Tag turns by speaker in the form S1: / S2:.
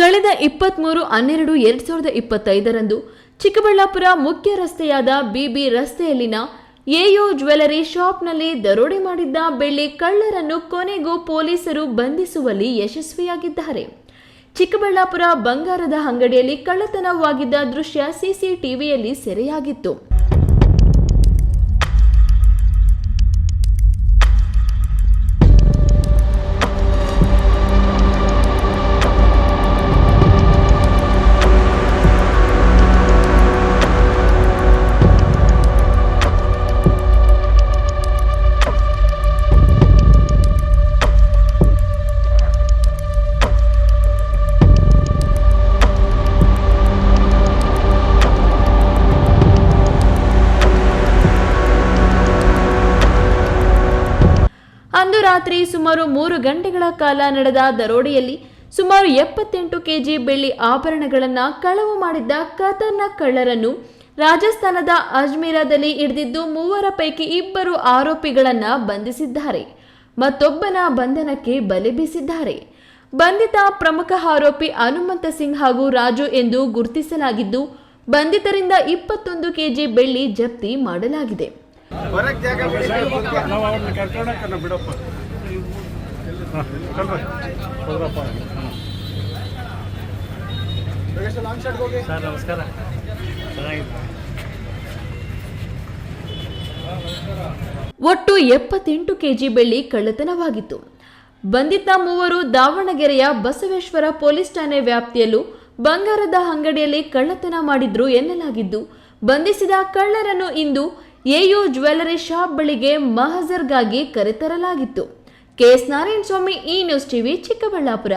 S1: ಕಳೆದ ಇಪ್ಪತ್ತ್ ಮೂರು ಹನ್ನೆರಡು, ಎರಡ್ ಸಾವಿರದ ಇಪ್ಪತ್ತೈದರಂದು ಚಿಕ್ಕಬಳ್ಳಾಪುರ ಮುಖ್ಯ ರಸ್ತೆಯಾದ ಬಿಬಿ ರಸ್ತೆಯಲ್ಲಿನ ಎಯು ಜ್ಯುವೆಲರಿ ಶಾಪ್ನಲ್ಲಿ ದರೋಡೆ ಮಾಡಿದ್ದ ಬೆಳ್ಳಿ ಕಳ್ಳರನ್ನು ಕೊನೆಗೂ ಪೊಲೀಸರು ಬಂಧಿಸುವಲ್ಲಿ ಯಶಸ್ವಿಯಾಗಿದ್ದಾರೆ. ಚಿಕ್ಕಬಳ್ಳಾಪುರ ಬಂಗಾರದ ಅಂಗಡಿಯಲ್ಲಿ ಕಳ್ಳತನವಾಗಿದ್ದ ದೃಶ್ಯ ಸಿಸಿಟಿವಿಯಲ್ಲಿ ಸೆರೆಯಾಗಿತ್ತು. ಅಂದು ರಾತ್ರಿ ಸುಮಾರು ಮೂರು ಗಂಟೆಗಳ ಕಾಲ ನಡೆದ ದರೋಡೆಯಲ್ಲಿ ಸುಮಾರು ಎಪ್ಪತ್ತೆಂಟು ಕೆಜಿ ಬೆಳ್ಳಿ ಆಭರಣಗಳನ್ನು ಕಳವು ಮಾಡಿದ್ದ ಕತನ ಕಳ್ಳರನ್ನು ರಾಜಸ್ಥಾನದ ಅಜ್ಮೀರಾದಲ್ಲಿ ಹಿಡಿದಿದ್ದು ಮೂವರ ಪೈಕಿ ಇಬ್ಬರು ಆರೋಪಿಗಳನ್ನ ಬಂಧಿಸಿದ್ದಾರೆ. ಮತ್ತೊಬ್ಬನ ಬಂಧನಕ್ಕೆ ಬಲೆ ಬೀಸಿದ್ದಾರೆ. ಬಂಧಿತ ಪ್ರಮುಖ ಆರೋಪಿ ಹನುಮಂತ ಸಿಂಗ್ ಹಾಗೂ ರಾಜು ಎಂದು ಗುರುತಿಸಲಾಗಿದ್ದು, ಬಂಧಿತರಿಂದ ಇಪ್ಪತ್ತೊಂದು ಕೆಜಿ ಬೆಳ್ಳಿ ಜಪ್ತಿ ಮಾಡಲಾಗಿದೆ.
S2: ಹೊರಗ್ ಜಾಗ ಬಿಡಿ.
S3: ನಾವು ಅವ್ರನ್ನ ಕರ್ಕೊಂಡೋಗ್ತಾನೆ ಬಿಡಪ್ಪ. ಹಾಂ ಕಳ್ರಿ ಹೋದ್ರಪ್ಪ. ಸರ್ ನಮಸ್ಕಾರ. ಚೆನ್ನಾಗಿದೆ
S1: ಒಟ್ಟು ಎಪ್ಪತ್ತೆಂಟು ಕೆಜಿ ಬೆಳ್ಳಿ ಕಳ್ಳತನವಾಗಿತ್ತು. ಬಂಧಿತ ಮೂವರು ದಾವಣಗೆರೆಯ ಬಸವೇಶ್ವರ ಪೊಲೀಸ್ ಠಾಣೆ ವ್ಯಾಪ್ತಿಯಲ್ಲೂ ಬಂಗಾರದ ಅಂಗಡಿಯಲ್ಲಿ ಕಳ್ಳತನ ಮಾಡಿದ್ರು ಎನ್ನಲಾಗಿದ್ದು ಬಂಧಿಸಿದ ಕಳ್ಳರನ್ನು ಇಂದು ಎಯು ಜ್ಯುವೆಲರಿ ಶಾಪ್ ಬಳಿಗೆ ಮಹಜರ್ಗಾಗಿ ಕರೆತರಲಾಗಿತ್ತು. KS Narayana Swamy E news TV Chikkaballapura.